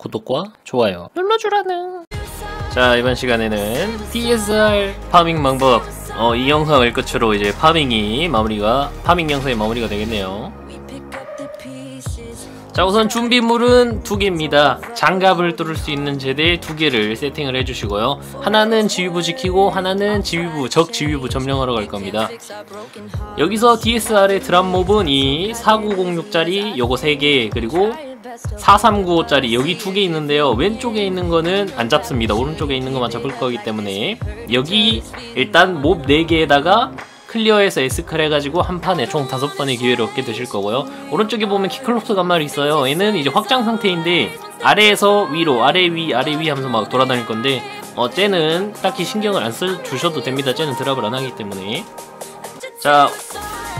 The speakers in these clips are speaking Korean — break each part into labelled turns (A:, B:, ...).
A: 구독과 좋아요 눌러주라는. 자 이번 시간에는 DSR 파밍 방법. 어, 이 영상을 끝으로 이제 파밍이 마무리가 파밍 영상이 마무리가 되겠네요. 자 우선 준비물은 두 개입니다. 장갑을 뚫을 수 있는 제대 두 개를 세팅을 해주시고요. 하나는 지휘부 지키고 하나는 지휘부 적 지휘부 점령하러 갈 겁니다. 여기서 DSR의 드랍몹은 이 4906짜리 요거 3개 그리고 4395짜리 여기 두 개 있는데요. 왼쪽에 있는 거는 안 잡습니다. 오른쪽에 있는 것만 잡을 거기 때문에. 여기 일단 몹 4개에다가 클리어해서 에스컬 해가지고 한 판에 총 다섯 번의 기회를 얻게 되실 거고요. 오른쪽에 보면 키클롭스가 한 마리 있어요. 얘는 이제 확장 상태인데 아래에서 위로 아래 위 아래 위 하면서 막 돌아다닐 건데 어 쟤는 딱히 신경을 안 써 주셔도 됩니다. 쟤는 드랍을 안 하기 때문에. 자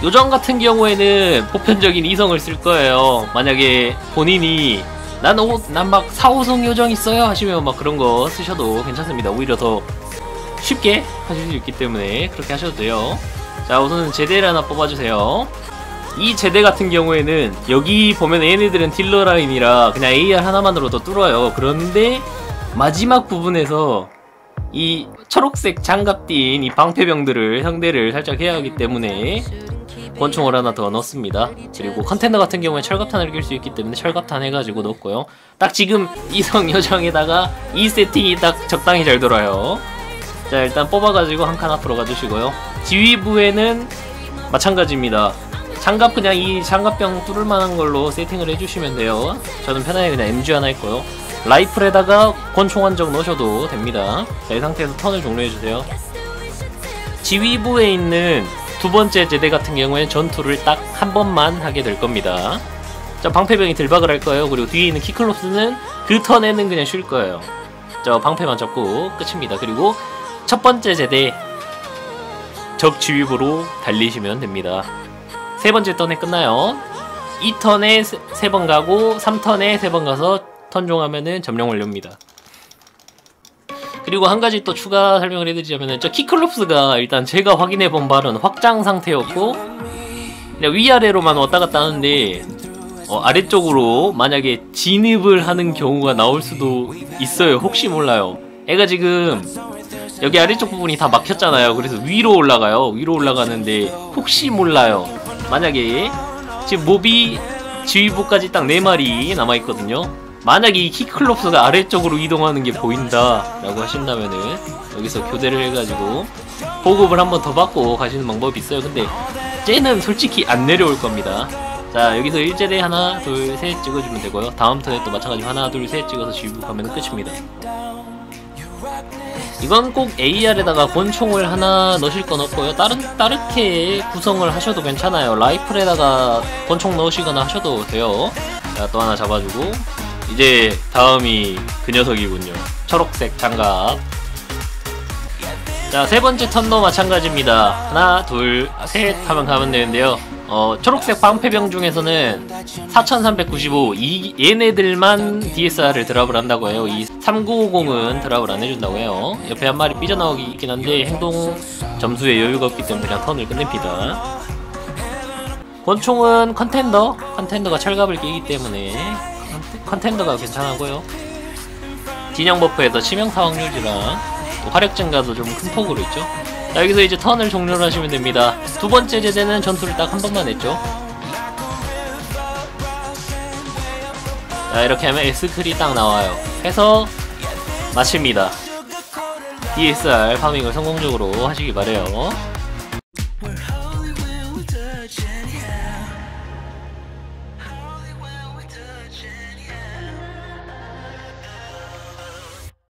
A: 요정 같은 경우에는 보편적인 이성을 쓸 거예요. 만약에 본인이 난막 4, 5성 요정 있어요 하시면 막 그런 거 쓰셔도 괜찮습니다. 오히려 더 쉽게 하실 수 있기 때문에 그렇게 하셔도 돼요. 자 우선 제대를 하나 뽑아주세요. 이 제대 같은 경우에는 여기 보면 얘네들은 딜러 라인이라 그냥 AR 하나만으로도 뚫어요. 그런데 마지막 부분에서 이 초록색 장갑 띈이 방패병들을 상대를 살짝 해야 하기 때문에 권총을 하나 더 넣습니다. 그리고 컨테너 같은 경우에 철갑탄을 낄 수 있기 때문에 철갑탄 해가지고 넣었고요. 딱 지금 이성 여정에다가 이 세팅이 딱 적당히 잘 돌아요. 자 일단 뽑아가지고 한 칸 앞으로 가주시고요. 지휘부에는 마찬가지입니다. 장갑 그냥 이 장갑병 뚫을 만한 걸로 세팅을 해주시면 돼요. 저는 편하게 그냥 MG 하나 했고요. 라이플에다가 권총 한적 넣으셔도 됩니다. 자, 이 상태에서 턴을 종료해주세요. 지휘부에 있는 두 번째 제대 같은 경우에는 전투를 딱 한 번만 하게 될 겁니다. 자, 방패병이 들박을 할 거예요. 그리고 뒤에 있는 키클로스는 그 턴에는 그냥 쉴 거예요. 저 방패만 잡고 끝입니다. 그리고 첫 번째 제대 적 지휘부로 달리시면 됩니다. 세 번째 턴에 끝나요. 2턴에 세 번 가고 3턴에 세 번 가서 턴 종하면은 점령 완료입니다. 그리고 한 가지 또 추가 설명을 해드리자면 저 키클롭스가 일단 제가 확인해 본 바는 확장 상태였고 위아래로만 왔다 갔다 하는데 어, 아래쪽으로 만약에 진입을 하는 경우가 나올 수도 있어요. 혹시 몰라요. 애가 지금 여기 아래쪽 부분이 다 막혔잖아요. 그래서 위로 올라가요. 위로 올라가는데 혹시 몰라요. 만약에 지금 모비 지휘부까지 딱 4마리 남아있거든요 만약에 이 키클롭스가 아래쪽으로 이동하는 게 보인다 라고 하신다면은 여기서 교대를 해가지고 보급을 한 번 더 받고 가시는 방법이 있어요. 근데 쟤는 솔직히 안 내려올 겁니다. 자 여기서 1제대 하나 둘 셋 찍어주면 되고요. 다음 턴에 또 마찬가지로 하나 둘 셋 찍어서 지휘부 가면 끝입니다. 이건 꼭 AR에다가 권총을 하나 넣으실 건 없고요. 다른 다르게 구성을 하셔도 괜찮아요. 라이플에다가 권총 넣으시거나 하셔도 돼요. 자 또 하나 잡아주고 이제 다음이 그 녀석이군요. 초록색 장갑. 자, 세 번째 턴도 마찬가지입니다. 하나, 둘, 셋 하면 가면 되는데요. 어, 초록색 방패병 중에서는 4395, 이, 얘네들만 DSR을 드랍을 한다고 해요. 이 3950은 드랍을 안 해준다고 해요. 옆에 한 마리 삐져나오기 있긴 한데 행동 점수에 여유가 없기 때문에 그냥 턴을 끝냅니다. 권총은 컨텐더, 컨텐더가 철갑을 끼기 때문에 컨텐더가 괜찮아고요. 진영 버프에서 치명타 확률이랑 화력 증가도 좀 큰 폭으로 있죠. 자 여기서 이제 턴을 종료를 하시면 됩니다. 두 번째 제대는 전투를 딱 한 번만 했죠. 자 이렇게 하면 S클이 딱 나와요. 해서 마칩니다. DSR 파밍을 성공적으로 하시기 바래요